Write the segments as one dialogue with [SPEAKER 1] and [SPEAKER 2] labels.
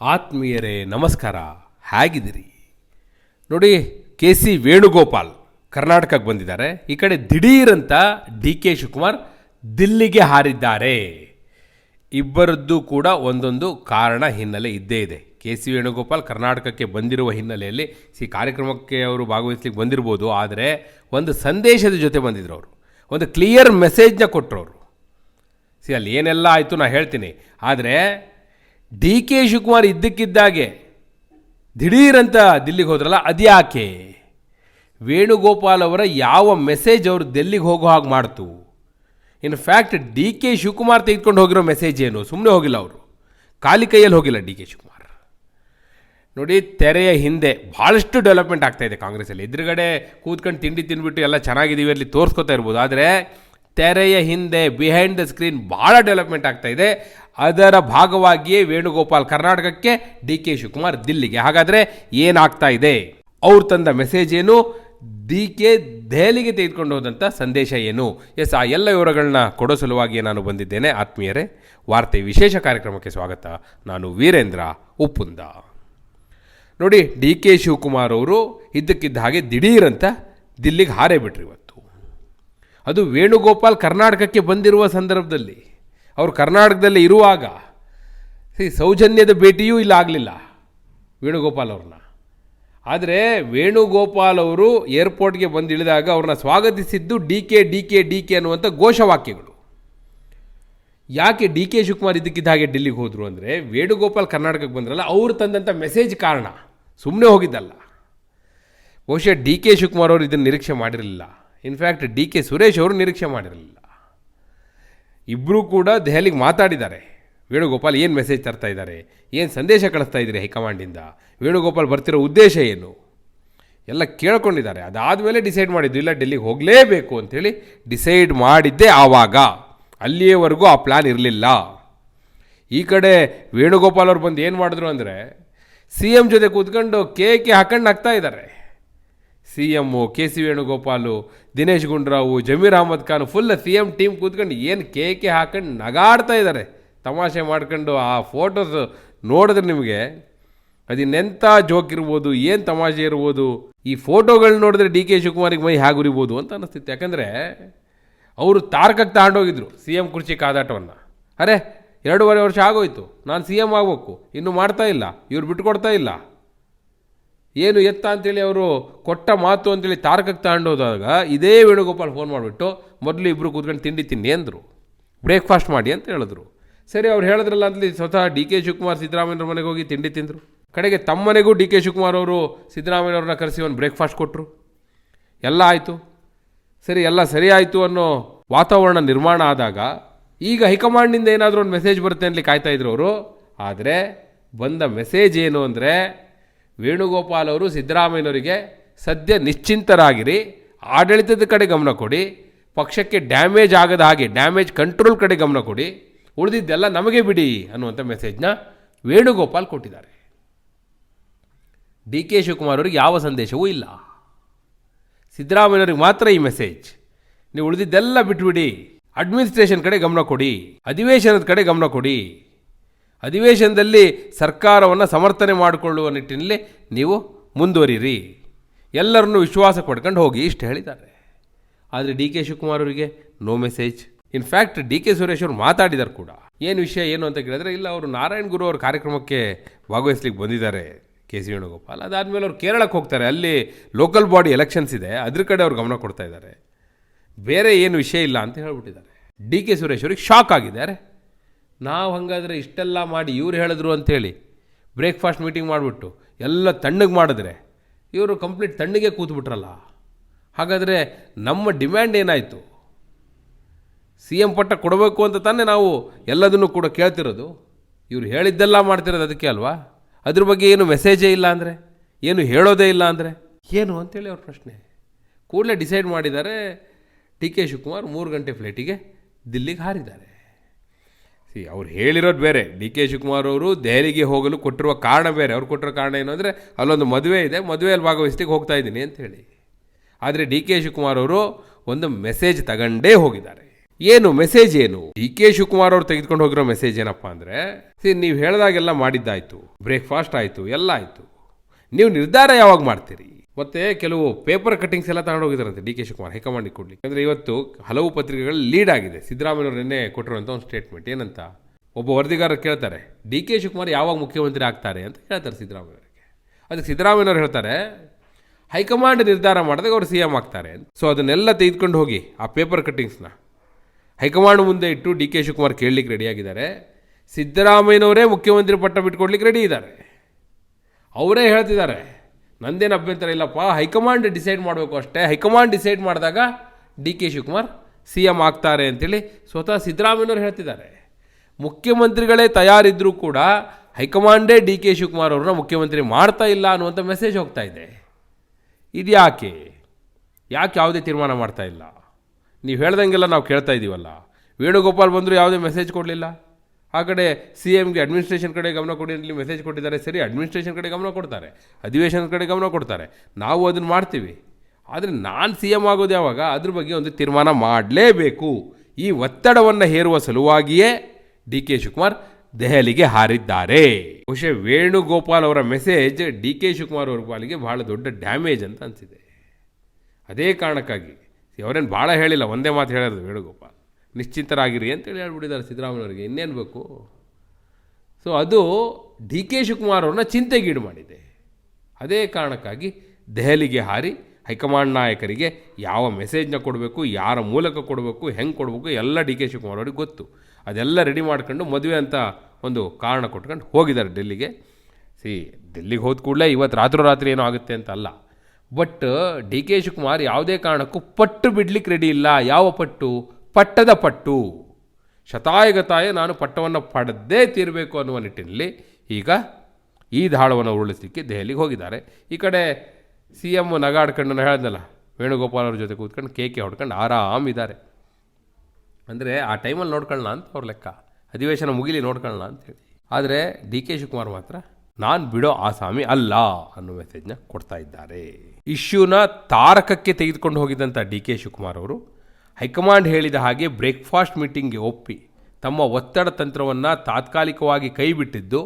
[SPEAKER 1] ಆತ್ಮೀಯರೇ, ನಮಸ್ಕಾರ. ಹೇಗಿದ್ದೀರಿ? ನೋಡಿ ಕೆ ಸಿ ವೇಣುಗೋಪಾಲ್ ಕರ್ನಾಟಕಕ್ಕೆ ಬಂದಿದ್ದಾರೆ. ಈ ಕಡೆ ದಿಢೀರಂತ ಡಿ ಕೆ ಶಿವಕುಮಾರ್ ದಿಲ್ಲಿಗೆ ಹಾರಿದ್ದಾರೆ. ಇಬ್ಬರದ್ದು ಕೂಡ ಒಂದೊಂದು ಕಾರಣ ಹಿನ್ನೆಲೆ ಇದ್ದೇ ಇದೆ. ಕೆ ಸಿ ವೇಣುಗೋಪಾಲ್ ಕರ್ನಾಟಕಕ್ಕೆ ಬಂದಿರುವ ಹಿನ್ನೆಲೆಯಲ್ಲಿ ಈ ಕಾರ್ಯಕ್ರಮಕ್ಕೆ ಅವರು ಭಾಗವಹಿಸ್ಲಿಕ್ಕೆ ಬಂದಿರ್ಬೋದು. ಆದರೆ ಒಂದು ಸಂದೇಶದ ಜೊತೆ ಬಂದಿದ್ರು ಅವರು. ಒಂದು ಕ್ಲಿಯರ್ ಮೆಸೇಜ್ನ ಕೊಟ್ಟರು ಅವರು. ಸಿ, ಅಲ್ಲಿ ಏನೆಲ್ಲ ಆಯಿತು ನಾ ಹೇಳ್ತೀನಿ. ಆದರೆ ಡಿ ಕೆ ಶಿವಕುಮಾರ್ ಇದ್ದಕ್ಕಿದ್ದಾಗೆ ದಿಢೀರಂತ ದಿಲ್ಲಿಗೆ ಹೋದ್ರಲ್ಲ, ಅದ್ಯಾಕೆ? ವೇಣುಗೋಪಾಲ್ ಅವರ ಯಾವ ಮೆಸೇಜ್ ಅವರು ದೆಲ್ಲಿಗೆ ಹೋಗೋ ಹಾಗೆ ಮಾಡ್ತು? In fact D K Shivakumar ತೆಗೆದುಕೊಂಡು ಹೋಗಿರೋ ಮೆಸೇಜ್ ಏನು? ಸುಮ್ಮನೆ ಹೋಗಿಲ್ಲ ಅವರು. ಖಾಲಿ ಕೈಯಲ್ಲಿ ಹೋಗಿಲ್ಲ ಡಿ ಕೆ ಶಿವಕುಮಾರ್. ನೋಡಿ, ತೆರೆಯ ಹಿಂದೆ ಭಾಳಷ್ಟು ಡೆವಲಪ್ಮೆಂಟ್ ಆಗ್ತಾ ಇದೆ ಕಾಂಗ್ರೆಸ್ಸಲ್ಲಿ. ಎದುರುಗಡೆ ಕೂತ್ಕೊಂಡು ತಿಂಡಿ ತಿಂದ್ಬಿಟ್ಟು ಎಲ್ಲ ಚೆನ್ನಾಗಿದ್ದೀವಿ ಅಲ್ಲಿ ತೋರಿಸ್ಕೊತಾ ಇರ್ಬೋದು. ಆದರೆ ತೆರೆಯ ಹಿಂದೆ ಬಿಹೈಂಡ್ ದ ಸ್ಕ್ರೀನ್ ಭಾಳ ಡೆವಲಪ್ಮೆಂಟ್ ಆಗ್ತಾ ಇದೆ. ಅದರ ಭಾಗವಾಗಿಯೇ ವೇಣುಗೋಪಾಲ್ ಕರ್ನಾಟಕಕ್ಕೆ ಡಿ ಕೆ ಶಿವಕುಮಾರ್ ದಿಲ್ಲಿಗೆ. ಹಾಗಾದರೆ ಏನಾಗ್ತಾ ಇದೆ? ಅವ್ರು ತಂದ ಮೆಸೇಜ್ ಏನು? ಡಿ ಕೆ ದೆಹಲಿಗೆ ತೆಗೆದುಕೊಂಡು ಹೋದಂಥ ಸಂದೇಶ ಏನು? ಎಸ್, ಆ ಎಲ್ಲ ವಿವರಗಳನ್ನ ಕೊಡೋ ಸಲುವಾಗಿ ನಾನು ಬಂದಿದ್ದೇನೆ. ಆತ್ಮೀಯರೇ, ವಾರ್ತೆ ವಿಶೇಷ ಕಾರ್ಯಕ್ರಮಕ್ಕೆ ಸ್ವಾಗತ. ನಾನು ವೀರೇಂದ್ರ ಉಪ್ಪುಂದ. ನೋಡಿ, ಡಿ ಕೆ ಶಿವಕುಮಾರ್ ಅವರು ಇದ್ದಕ್ಕಿದ್ದ ಹಾಗೆ ದಿಢೀರಂತ ದಿಲ್ಲಿಗೆ ಹಾರೇ ಬಿಟ್ರಿ ಇವತ್ತು. ಅದು ವೇಣುಗೋಪಾಲ್ ಕರ್ನಾಟಕಕ್ಕೆ ಬಂದಿರುವ ಸಂದರ್ಭದಲ್ಲಿ. ಅವರು ಕರ್ನಾಟಕದಲ್ಲಿ ಇರುವಾಗ, ಸಿ, ಸೌಜನ್ಯದ ಭೇಟಿಯೂ ಇಲ್ಲ ಆಗಲಿಲ್ಲ ವೇಣುಗೋಪಾಲ್ ಅವ್ರನ್ನ. ಆದರೆ ವೇಣುಗೋಪಾಲ್ ಅವರು ಏರ್ಪೋರ್ಟ್ಗೆ ಬಂದು ಇಳಿದಾಗ ಅವ್ರನ್ನ ಸ್ವಾಗತಿಸಿದ್ದು D K D K D K ಅನ್ನುವಂಥ ಘೋಷವಾಕ್ಯಗಳು. ಯಾಕೆ ಡಿ ಕೆ ಶಿವಕುಮಾರ್ ಇದ್ದಕ್ಕಿದ್ದ ಹಾಗೆ ಡೆಲ್ಲಿಗೆ ಹೋದರು ಅಂದರೆ, ವೇಣುಗೋಪಾಲ್ ಕರ್ನಾಟಕಕ್ಕೆ ಬಂದ್ರಲ್ಲ, ಅವರು ತಂದಂಥ ಮೆಸೇಜ್ ಕಾರಣ. ಸುಮ್ಮನೆ ಹೋಗಿದ್ದಲ್ಲ. ಬಹುಶಃ ಡಿ ಕೆ ಶಿವಕುಮಾರ್ ಅವರು ಇದನ್ನು ನಿರೀಕ್ಷೆ ಮಾಡಿರಲಿಲ್ಲ. ಇನ್ಫ್ಯಾಕ್ಟ್ ಡಿ ಕೆ ಸುರೇಶ್ ಅವರು ನಿರೀಕ್ಷೆ ಮಾಡಿರಲಿಲ್ಲ. ಇಬ್ಬರೂ ಕೂಡ ದೆಹಲಿಗೆ ಮಾತಾಡಿದ್ದಾರೆ. ವೇಣುಗೋಪಾಲ್ ಏನು ಮೆಸೇಜ್ ತರ್ತಾ ಇದ್ದಾರೆ? ಏನು ಸಂದೇಶ ಕಳಿಸ್ತಾ ಇದ್ದೀರಿ ಹೈಕಮಾಂಡಿಂದ ವೇಣುಗೋಪಾಲ್ ಬರ್ತಿರೋ ಉದ್ದೇಶ ಏನು? ಎಲ್ಲ ಕೇಳ್ಕೊಂಡಿದ್ದಾರೆ. ಅದಾದಮೇಲೆ ಡಿಸೈಡ್ ಮಾಡಿದ್ದು, ಇಲ್ಲ, ಡೆಲ್ಲಿಗೆ ಹೋಗಲೇಬೇಕು ಅಂಥೇಳಿ ಡಿಸೈಡ್ ಮಾಡಿದ್ದೆ ಆವಾಗ. ಅಲ್ಲಿಯವರೆಗೂ ಆ ಪ್ಲ್ಯಾನ್ ಇರಲಿಲ್ಲ. ಈ ಕಡೆ ವೇಣುಗೋಪಾಲ್ ಅವ್ರು ಬಂದು ಏನು ಮಾಡಿದ್ರು ಅಂದರೆ, ಸಿ ಎಂ ಜೊತೆ ಕೂತ್ಕೊಂಡು ಕೇಕೆ ಹಾಕೊಂಡು ಹಾಕ್ತಾ ಇದ್ದಾರೆ. C M K C Venugopal, Dinesh Gundurao, Zameer Ahmed Khan full C M team ಕೂತ್ಕೊಂಡು ಏನು ಕೇಕೆ ಹಾಕೊಂಡು ನಗಾಡ್ತಾ ಇದ್ದಾರೆ. ತಮಾಷೆ ಮಾಡ್ಕೊಂಡು ಆ ಫೋಟೋಸ್ ನೋಡಿದ್ರೆ ನಿಮಗೆ ಅದಿನ್ನೆಂಥ ಜೋಕ್ ಇರ್ಬೋದು, ಏನು ತಮಾಷೆ ಇರ್ಬೋದು, ಈ ಫೋಟೋಗಳು ನೋಡಿದ್ರೆ ಡಿ ಕೆ ಶಿವಕುಮಾರಿಗೆ ಮೈ ಹಾಗುರಿಬೋದು ಅಂತ ಅನ್ನಿಸ್ತಿತ್ತು ಯಾಕಂದರೆ ಅವರು ತಾರಕಕ್ಕೆ ತಗೊಂಡೋಗಿದ್ರು ಸಿ ಎಂ ಕುರ್ಚಿ ಕಾದಾಟವನ್ನು. ಅರೆ, ಎರಡೂವರೆ ವರ್ಷ ಆಗೋಯ್ತು. ನಾನು ಸಿ ಎಂ ಆಗಬೇಕು. ಇನ್ನೂ ಮಾಡ್ತಾ ಇಲ್ಲ. ಇವ್ರು ಬಿಟ್ಕೊಡ್ತಾ ಇಲ್ಲ. ಏನು ಎತ್ತ ಅಂತೇಳಿ ಅವರು ಕೊಟ್ಟ ಮಾತು ಅಂತೇಳಿ ತಾರಕಕ್ಕೆ ತಗೊಂಡೋದಾಗ ಇದೇ ವೇಣುಗೋಪಾಲ್ ಫೋನ್ ಮಾಡಿಬಿಟ್ಟು, ಮೊದಲು ಇಬ್ಬರು ಕೂತ್ಕೊಂಡು ತಿಂಡಿ ತಿನ್ನಿ ಅಂದರು. ಬ್ರೇಕ್ಫಾಸ್ಟ್ ಮಾಡಿ ಅಂತ ಹೇಳಿದ್ರು. ಸರಿ, ಅವ್ರು ಹೇಳಿದ್ರಲ್ಲ ಅಂತಲಿ ಸ್ವತಃ ಡಿ ಕೆ ಶಿವಕುಮಾರ್ ಸಿದ್ದರಾಮಯ್ಯವ್ರ ಮನೆಗೆ ಹೋಗಿ ತಿಂಡಿ ತಿಂದರು. ಕಡೆಗೆ ತಮ್ಮನೆಗೂ ಡಿ ಕೆ ಶಿವಕುಮಾರ್ ಅವರು ಸಿದ್ದರಾಮಯ್ಯವ್ರನ್ನ ಕರೆಸಿ ಒಂದು ಬ್ರೇಕ್ಫಾಸ್ಟ್ ಕೊಟ್ಟರು ಎಲ್ಲ ಆಯಿತು. ಸರಿ, ಎಲ್ಲ ಸರಿ ಆಯಿತು ಅನ್ನೋ ವಾತಾವರಣ ನಿರ್ಮಾಣ ಆದಾಗ ಈಗ ಹೈಕಮಾಂಡ್ನಿಂದ ಏನಾದರೂ ಒಂದು ಮೆಸೇಜ್ ಬರುತ್ತೆ ಅಂತಲಿ ಕಾಯ್ತಾ ಇದ್ರು ಅವರು. ಆದರೆ ಬಂದ ಮೆಸೇಜ್ ಏನು ಅಂದರೆ ವೇಣುಗೋಪಾಲ್ ಅವರು ಸಿದ್ದರಾಮಯ್ಯನವರಿಗೆ ಸದ್ಯ ನಿಶ್ಚಿಂತರಾಗಿರಿ, ಆಡಳಿತದ ಕಡೆ ಗಮನ ಕೊಡಿ, ಪಕ್ಷಕ್ಕೆ ಡ್ಯಾಮೇಜ್ ಆಗದ ಹಾಗೆ ಡ್ಯಾಮೇಜ್ ಕಂಟ್ರೋಲ್ ಕಡೆ ಗಮನ ಕೊಡಿ, ಉಳಿದಿದ್ದೆಲ್ಲ ನಮಗೆ ಬಿಡಿ ಅನ್ನುವಂಥ ಮೆಸೇಜ್ನ ವೇಣುಗೋಪಾಲ್ ಕೊಟ್ಟಿದ್ದಾರೆ. ಡಿ ಕೆ ಶಿವಕುಮಾರ್ ಅವರಿಗೆ ಯಾವ ಸಂದೇಶವೂ ಇಲ್ಲ. ಸಿದ್ದರಾಮಯ್ಯವ್ರಿಗೆ ಮಾತ್ರ ಈ ಮೆಸೇಜ್ ನೀವು ಉಳಿದಿದ್ದೆಲ್ಲ ಬಿಟ್ಬಿಡಿ ಅಡ್ಮಿನಿಸ್ಟ್ರೇಷನ್ ಕಡೆ ಗಮನ ಕೊಡಿ, ಅಧಿವೇಶನದ ಕಡೆ ಗಮನ ಕೊಡಿ ಅಧಿವೇಶನದಲ್ಲಿ ಸರ್ಕಾರವನ್ನು ಸಮರ್ಥನೆ ಮಾಡಿಕೊಳ್ಳುವ ನಿಟ್ಟಿನಲ್ಲಿ ನೀವು ಮುಂದುವರಿರಿ. ಎಲ್ಲರನ್ನೂ ವಿಶ್ವಾಸ ಪಡ್ಕೊಂಡು ಹೋಗಿ ಇಷ್ಟು ಹೇಳಿದ್ದಾರೆ. ಆದರೆ ಡಿ ಕೆ ಶಿವಕುಮಾರ್ ಅವರಿಗೆ no message in fact D K Suresh ಅವರು ಮಾತಾಡಿದ್ದಾರೆ ಕೂಡ. ಏನು ವಿಷಯ ಏನು ಅಂತ ಕೇಳಿದ್ರೆ, ಇಲ್ಲ, ಅವರು ನಾರಾಯಣ ಗುರು ಅವ್ರ ಕಾರ್ಯಕ್ರಮಕ್ಕೆ ಭಾಗವಹಿಸ್ಲಿಕ್ಕೆ ಬಂದಿದ್ದಾರೆ ಕೆ ಸಿ ವೇಣುಗೋಪಾಲ್. ಅದಾದಮೇಲೆ ಅವರು ಕೇರಳಕ್ಕೆ ಹೋಗ್ತಾರೆ. ಅಲ್ಲಿ ಲೋಕಲ್ ಬಾಡಿ ಎಲೆಕ್ಷನ್ಸ್ ಇದೆ. ಅದ್ರ ಕಡೆ ಅವ್ರು ಗಮನ ಕೊಡ್ತಾ ಇದ್ದಾರೆ. ಬೇರೆ ಏನು ವಿಷಯ ಇಲ್ಲ ಅಂತ ಹೇಳ್ಬಿಟ್ಟಿದ್ದಾರೆ. ಡಿ ಕೆ ಸುರೇಶ್ ಅವ್ರಿಗೆ ಶಾಕ್ ಆಗಿದ್ದಾರೆ ನಾವು ಹಾಗಾದರೆ ಇಷ್ಟೆಲ್ಲ ಮಾಡಿ ಇವ್ರು ಹೇಳಿದ್ರು ಅಂಥೇಳಿ ಬ್ರೇಕ್ಫಾಸ್ಟ್ ಮೀಟಿಂಗ್ ಮಾಡಿಬಿಟ್ಟು ಎಲ್ಲ ತಣ್ಣಗೆ ಮಾಡಿದ್ರೆ ಇವರು ಕಂಪ್ಲೀಟ್ ತಣ್ಣಗೆ ಕೂತ್ಬಿಟ್ರಲ್ಲ. ಹಾಗಾದರೆ ನಮ್ಮ ಡಿಮ್ಯಾಂಡ್ ಏನಾಯಿತು? ಸಿ ಎಂ ಪಟ್ಟ ಕೊಡಬೇಕು ಅಂತ ತಾನೇ ನಾವು ಎಲ್ಲದನ್ನು ಕೂಡ ಕೇಳ್ತಿರೋದು. ಇವ್ರು ಹೇಳಿದ್ದೆಲ್ಲ ಮಾಡ್ತಿರೋದು ಅದಕ್ಕೆ ಅಲ್ವಾ? ಅದ್ರ ಬಗ್ಗೆ ಏನು ಮೆಸೇಜೇ ಇಲ್ಲ ಅಂದರೆ, ಏನು ಹೇಳೋದೇ ಇಲ್ಲ ಅಂದರೆ? ಏನು ಅಂತೇಳಿ ಅವ್ರ ಪ್ರಶ್ನೆ. ಕೂಡಲೇ ಡಿಸೈಡ್ ಮಾಡಿದ್ದಾರೆ ಟಿ ಕೆ ಶಿವಕುಮಾರ್ ಮೂರು ಗಂಟೆ ಫ್ಲೈಟಿಗೆ ದಿಲ್ಲಿಗೆ ಹಾರಿದ್ದಾರೆ. ಸಿ, ಅವ್ರು ಹೇಳಿರೋದು ಬೇರೆ. ಡಿ ಕೆ ಶಿವಕುಮಾರ್ ಅವರು ದೆಹಲಿಗೆ ಹೋಗಲು ಕೊಟ್ಟಿರುವ ಕಾರಣ ಬೇರೆ. ಅವ್ರು ಕೊಟ್ಟಿರೋ ಕಾರಣ ಏನು ಅಂದರೆ, ಅಲ್ಲೊಂದು ಮದುವೆ ಇದೆ. ಮದುವೆಯಲ್ಲಿ ಭಾಗವಹಿಸ್ಲಿಕ್ಕೆ ಹೋಗ್ತಾ ಇದ್ದೀನಿ ಅಂತ ಹೇಳಿ. ಆದರೆ ಡಿ ಕೆ ಶಿವಕುಮಾರ್ ಅವರು ಒಂದು ಮೆಸೇಜ್ ತಗೊಂಡೇ ಹೋಗಿದ್ದಾರೆ. ಏನು ಮೆಸೇಜ್ ಏನು? ಡಿ ಕೆ ಶಿವಕುಮಾರ್ ಅವರು ತೆಗೆದುಕೊಂಡು ಹೋಗಿರೋ ಮೆಸೇಜ್ ಏನಪ್ಪ ಅಂದರೆ, ಸಿ, ನೀವು ಹೇಳಿದಾಗೆಲ್ಲ ಮಾಡಿದ್ದಾಯಿತು. ಬ್ರೇಕ್ಫಾಸ್ಟ್ ಆಯಿತು. ಎಲ್ಲ ಆಯಿತು. ನೀವು ನಿರ್ಧಾರ ಯಾವಾಗ ಮಾಡ್ತೀರಿ? ಮತ್ತೆ ಕೆಲವು ಪೇಪರ್ ಕಟ್ಟಿಂಗ್ಸ್ ಎಲ್ಲ ತಗೊಂಡು ಹೋಗಿದ್ದಾರಂತೆ D K Shivakumar, high command ಕೊಡ್ಲಿಕ್ಕೆ. ಅಂದರೆ ಇವತ್ತು ಹಲವು ಪತ್ರಿಕೆಗಳು ಲೀಡ್ ಆಗಿದೆ. ಸಿದ್ದರಾಮಯ್ಯವರು ನಿನ್ನೆ ಕೊಟ್ಟಿರುವಂಥ ಒಂದು ಸ್ಟೇಟ್ಮೆಂಟ್ ಏನಂತ? ಒಬ್ಬ ವರದಿಗಾರರು ಕೇಳ್ತಾರೆ, ಡಿ ಕೆ ಶಿವಕುಮಾರ್ ಯಾವಾಗ ಮುಖ್ಯಮಂತ್ರಿ ಆಗ್ತಾರೆ? ಅಂತ ಹೇಳ್ತಾರೆ ಸಿದ್ದರಾಮಯ್ಯವರಿಗೆ. ಅದಕ್ಕೆ ಸಿದ್ದರಾಮಯ್ಯವ್ರು ಹೇಳ್ತಾರೆ, ಹೈಕಮಾಂಡ್ ನಿರ್ಧಾರ ಮಾಡಿದಾಗ ಅವರು ಸಿ ಎಂ ಆಗ್ತಾರೆ. ಸೊ ಅದನ್ನೆಲ್ಲ ತೆಗೆದುಕೊಂಡು ಹೋಗಿ ಆ ಪೇಪರ್ ಕಟ್ಟಿಂಗ್ಸ್ನ ಹೈಕಮಾಂಡ್ ಮುಂದೆ ಇಟ್ಟು ಡಿ ಕೆ ಶಿವಕುಮಾರ್ ಕೇಳಲಿಕ್ಕೆ ರೆಡಿಯಾಗಿದ್ದಾರೆ ಸಿದ್ದರಾಮಯ್ಯನವರೇ ಮುಖ್ಯಮಂತ್ರಿ ಪಟ್ಟ ಬಿಟ್ಕೊಡ್ಲಿಕ್ಕೆ ರೆಡಿ ಇದ್ದಾರೆ. ಅವರೇ ಹೇಳ್ತಿದ್ದಾರೆ ನಂದೇನು ಅಭ್ಯಂತರ ಇಲ್ಲಪ್ಪ? ಹೈಕಮಾಂಡ್ ಡಿಸೈಡ್ ಮಾಡಬೇಕು ಅಷ್ಟೇ. ಹೈಕಮಾಂಡ್ ಡಿಸೈಡ್ ಮಾಡಿದಾಗ D K Shivakumar C M ಆಗ್ತಾರೆ ಅಂತೇಳಿ ಸ್ವತಃ ಸಿದ್ದರಾಮಯ್ಯವರು ಹೇಳ್ತಿದ್ದಾರೆ. ಮುಖ್ಯಮಂತ್ರಿಗಳೇ ತಯಾರಿದ್ದರೂ ಕೂಡ ಹೈಕಮಾಂಡೇ ಡಿ ಕೆ ಶಿವಕುಮಾರ್ ಅವ್ರನ್ನ ಮುಖ್ಯಮಂತ್ರಿ ಮಾಡ್ತಾ ಇಲ್ಲ ಅನ್ನುವಂಥ ಮೆಸೇಜ್ ಹೋಗ್ತಾ ಇದೆ. ಇದು ಯಾಕೆ? ಯಾಕೆ ಯಾವುದೇ ತೀರ್ಮಾನ ಮಾಡ್ತಾ ಇಲ್ಲ? ನೀವು ಹೇಳ್ದಂಗೆಲ್ಲ ನಾವು ಕೇಳ್ತಾ ಇದ್ದೀವಲ್ಲ ವೇಣುಗೋಪಾಲ್ ಬಂದರೂ ಯಾವುದೇ ಮೆಸೇಜ್ ಕೊಡಲಿಲ್ಲ. ಆ ಕಡೆ ಸಿ ಎಮ್ಗೆ ಅಡ್ಮಿನಿಸ್ಟ್ರೇಷನ್ ಕಡೆ ಗಮನ ಕೊಡಿ ಅಂತ ಮೆಸೇಜ್ ಕೊಟ್ಟಿದ್ದಾರೆ. ಸರಿ ಅಡ್ಮಿನಿಸ್ಟ್ರೇಷನ್ ಕಡೆ ಗಮನ ಕೊಡ್ತಾರೆ. ಅಧಿವೇಶನದ ಕಡೆ ಗಮನ ಕೊಡ್ತಾರೆ. ನಾವು ಅದನ್ನು ಮಾಡ್ತೀವಿ. ಆದರೆ ನಾನು ಸಿ ಎಂ ಆಗೋದು ಯಾವಾಗ? ಅದ್ರ ಬಗ್ಗೆ ಒಂದು ತೀರ್ಮಾನ ಮಾಡಲೇಬೇಕು. ಈ ಒತ್ತಡವನ್ನು ಹೇರುವ ಸಲುವಾಗಿಯೇ ಡಿ ಕೆ ಶಿವಕುಮಾರ್ ದೆಹಲಿಗೆ ಹಾರಿದ್ದಾರೆ. ಬಹುಶಃ ವೇಣುಗೋಪಾಲ್ ಅವರ ಮೆಸೇಜ್ ಡಿ ಕೆ ಶಿವಕುಮಾರ್ ಅವರ ಪಾಲಿಗೆ ಭಾಳ ದೊಡ್ಡ ಡ್ಯಾಮೇಜ್ ಅಂತ ಅನಿಸಿದೆ. ಅದೇ ಕಾರಣಕ್ಕಾಗಿ. ಅವರೇನು ಭಾಳ ಹೇಳಿಲ್ಲ, ಒಂದೇ ಮಾತು ಹೇಳೋದು ವೇಣುಗೋಪಾಲ್. ನಿಶ್ಚಿಂತರಾಗಿರಿ ಅಂತೇಳಿ ಹೇಳ್ಬಿಟ್ಟಿದ್ದಾರೆ ಸಿದ್ದರಾಮಯ್ಯವರಿಗೆ. ಇನ್ನೇನು ಬೇಕು? ಸೊ ಅದು ಡಿ ಕೆ ಶಿವಕುಮಾರ್ ಅವ್ರನ್ನ ಚಿಂತೆಗೀಡು ಮಾಡಿದೆ. ಅದೇ ಕಾರಣಕ್ಕಾಗಿ ದೆಹಲಿಗೆ ಹಾರಿ ಹೈಕಮಾಂಡ್ ನಾಯಕರಿಗೆ ಯಾವ ಮೆಸೇಜ್ನ ಕೊಡಬೇಕು, ಯಾರ ಮೂಲಕ ಕೊಡಬೇಕು, ಹೆಂಗೆ ಕೊಡಬೇಕು ಎಲ್ಲ ಡಿ ಕೆ ಶಿವಕುಮಾರ್ ಅವ್ರಿಗೆ ಗೊತ್ತು. ಅದೆಲ್ಲ ರೆಡಿ ಮಾಡ್ಕೊಂಡು ಮದುವೆ ಅಂತ ಒಂದು ಕಾರಣ ಕೊಟ್ಕೊಂಡು ಹೋಗಿದ್ದಾರೆ ಡೆಲ್ಲಿಗೆ. ಸಿ ಡೆಲ್ಲಿಗೆ ಹೋದ ಕೂಡಲೇ ಇವತ್ತು ರಾತ್ರೋರಾತ್ರಿ ಏನೋ ಆಗುತ್ತೆ ಅಂತ ಅಲ್ಲ. ಬಟ್ ಡಿ ಕೆ ಶಿವಕುಮಾರ್ ಯಾವುದೇ ಕಾರಣಕ್ಕೂ ಪಟ್ಟು ಬಿಡ್ಲಿಕ್ಕೆ ರೆಡಿ ಇಲ್ಲ. ಯಾವ ಪಟ್ಟು? ಪಟ್ಟದ ಪಟ್ಟು. ಶತಾಯಗತಾಯ ನಾನು ಪಟ್ಟವನ್ನು ಪಡೆದೇ ತೀರಬೇಕು ಅನ್ನುವ ನಿಟ್ಟಿನಲ್ಲಿ ಈಗ ಈ ದಾಳವನ್ನು ಉರುಳಿಸಲಿಕ್ಕೆ ದೆಹಲಿಗೆ ಹೋಗಿದ್ದಾರೆ. ಈ ಕಡೆ ಸಿ ಎಂ ನಗಾಡ್ಕೊಂಡು ನಾನು ವೇಣುಗೋಪಾಲ್ ಅವ್ರ ಜೊತೆ ಕೂತ್ಕೊಂಡು ಕೇಕೆ ಹೊಡ್ಕೊಂಡು ಆರಾಮಿದ್ದಾರೆ ಅಂದರೆ ಆ ಟೈಮಲ್ಲಿ ನೋಡ್ಕೊಳ್ಳೋಣ ಅಂತ ಅವ್ರ ಲೆಕ್ಕ. ಅಧಿವೇಶನ ಮುಗಿಲಿ ನೋಡ್ಕೊಳ್ಳೋಣ ಅಂತೇಳಿ ಆದರೆ ಡಿ ಕೆ ಶಿವಕುಮಾರ್ ಮಾತ್ರ, ನಾನು ಬಿಡೋ ಆಸಾಮಿ ಅಲ್ಲ ಅನ್ನೋ ಮೆಸೇಜ್ನ ಕೊಡ್ತಾ ಇದ್ದಾರೆ. ಇಶ್ಯೂನ ತಾರಕಕ್ಕೆ ತೆಗೆದುಕೊಂಡು ಹೋಗಿದ್ದಂಥ ಡಿ ಕೆ ಶಿವಕುಮಾರ್ ಅವರು ಹೈಕಮಾಂಡ್ ಹೇಳಿದ ಹಾಗೆ ಬ್ರೇಕ್ಫಾಸ್ಟ್ ಮೀಟಿಂಗ್ಗೆ ಒಪ್ಪಿ ತಮ್ಮ ಒತ್ತಡ ತಂತ್ರವನ್ನು ತಾತ್ಕಾಲಿಕವಾಗಿ ಕೈಬಿಟ್ಟಿದ್ದು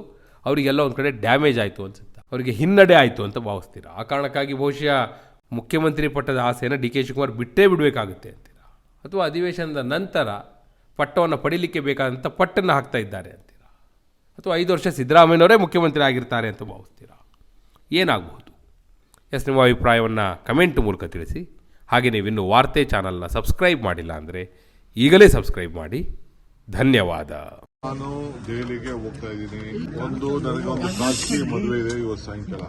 [SPEAKER 1] ಅವರಿಗೆಲ್ಲ ಒಂದು ಕಡೆ ಡ್ಯಾಮೇಜ್ ಆಯಿತು ಅನಿಸುತ್ತೆ. ಅವರಿಗೆ ಹಿನ್ನಡೆ ಆಯಿತು ಅಂತ ಭಾವಿಸ್ತೀರಾ? ಆ ಕಾರಣಕ್ಕಾಗಿ ಬಹುಶಃ ಮುಖ್ಯಮಂತ್ರಿ ಪಟ್ಟದ ಆಸೆಯನ್ನು ಡಿ ಕೆ ಶಿವಕುಮಾರ್ ಬಿಟ್ಟೇ ಬಿಡಬೇಕಾಗುತ್ತೆ ಅಂತೀರಾ? ಅಥವಾ ಅಧಿವೇಶನದ ನಂತರ ಪಟ್ಟವನ್ನು ಪಡೀಲಿಕ್ಕೆ ಬೇಕಾದಂಥ ಪಟ್ಟನ್ನು ಹಾಕ್ತಾ ಇದ್ದಾರೆ ಅಂತೀರಾ? ಅಥವಾ ಐದು ವರ್ಷ ಸಿದ್ದರಾಮಯ್ಯನವರೇ ಮುಖ್ಯಮಂತ್ರಿ ಆಗಿರ್ತಾರೆ ಅಂತ ಭಾವಿಸ್ತೀರಾ? ಏನಾಗಬಹುದು? ಎಸ್, ನಿಮ್ಮ ಅಭಿಪ್ರಾಯವನ್ನು ಕಮೆಂಟ್ ಮೂಲಕ ತಿಳಿಸಿ. ಹಾಗೆ ನೀವಿನ್ನು ವಾರ್ತೆ ಚಾನಲ್ನ ಸಬ್ಸ್ಕ್ರೈಬ್ ಮಾಡಿಲ್ಲ ಅಂದರೆ ಈಗಲೇ ಸಬ್ಸ್ಕ್ರೈಬ್ ಮಾಡಿ. ಧನ್ಯವಾದ.
[SPEAKER 2] ನಾನು ದೆಹಲಿಗೆ ಹೋಗ್ತಾ ಇದ್ದೀನಿ. ಒಂದು ನನಗೆ ಒಂದು ಖಾಸಗಿ ಮದುವೆ ಇದೆ ಇವತ್ತು ಸಾಯಂಕಾಲ.